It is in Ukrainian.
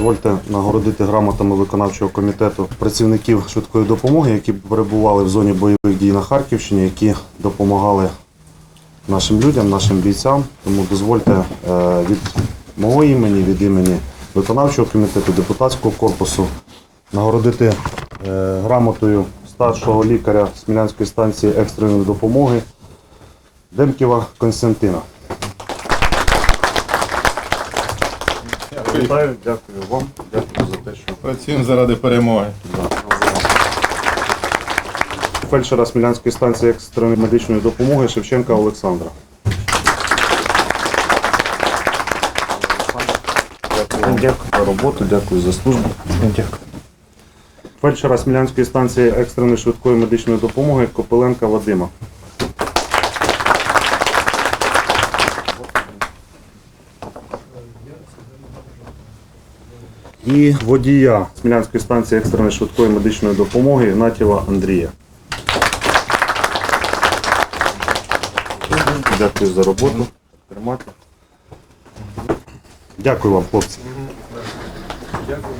Дозвольте нагородити грамотами виконавчого комітету працівників швидкої допомоги, які перебували в зоні бойових дій на Харківщині, які допомагали нашим людям, нашим бійцям. Тому дозвольте е, від мого імені, від імені виконавчого комітету, депутатського корпусу нагородити е, грамотою старшого лікаря Смілянської станції екстреної допомоги Демківа Константина. Вітаю, дякую вам, дякую за те, що Працюємо заради перемоги. фельдшера Смілянської станції екстреної медичної допомоги Шевченка Олександра. Дякую, дякую за роботу, дякую за службу. Дякую. Фельдшера Смілянської станції екстреної швидкої медичної допомоги Копиленка Вадима. І водія Смілянської станції екстреної швидкої медичної допомоги Ігнатєва Андрія. Дякую за роботу. Дякую вам, хлопці. Дякую.